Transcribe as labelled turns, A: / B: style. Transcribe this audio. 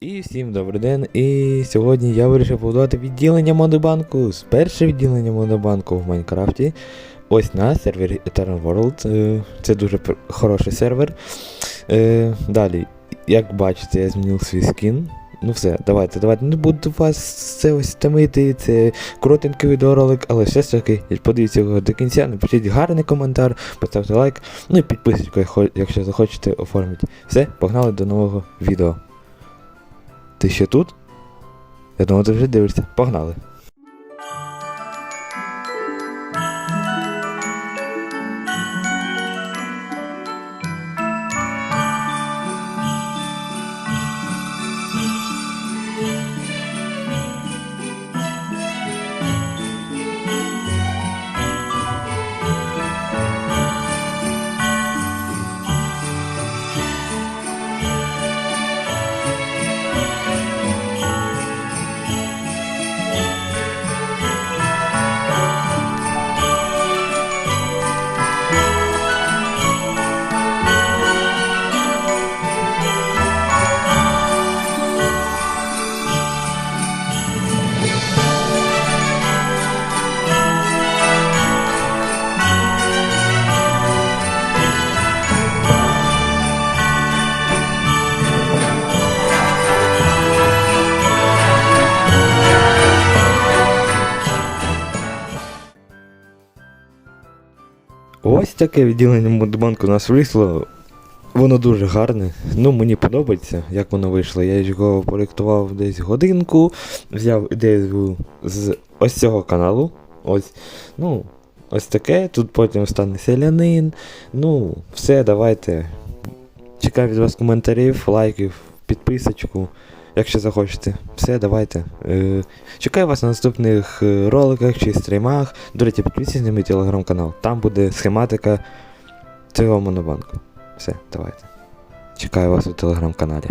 A: І всім добрий день. І сьогодні я вирішив побудувати відділення Монобанку. З перше відділення Монобанку в Майнкрафті. Ось на сервері Eternal World. Е, Це дуже хороший сервер. Е, Далі, як бачите, я змінив свій скін. Ну все, давайте, давайте. Не буду вас це ось томити, це коротенький відеоролик, але все ж таки, подивіться його до кінця, напишіть гарний коментар, поставте лайк, ну і підписуйтесь, якщо захочете оформити. Все, погнали до нового відео. Ти ще тут? Я думав, ти вже дивишся. Погнали. Ось таке відділення Модбанку у нас вийшло. Воно дуже гарне. Ну, мені подобається, як воно вийшло. Я його проєктував десь годинку, взяв ідею з ось цього каналу. Ось. Ну, ось таке. Тут потім стане селянин. Ну, все, давайте. Чекаю від вас коментарів, лайків, підписочку, якщо захочете. Все, давайте. Е, чекаю вас на наступних е, роликах чи стрімах. До речі, підписуйтесь на мій телеграм-канал. Там буде схематика цього монобанку. Все, давайте. Чекаю вас у телеграм-каналі.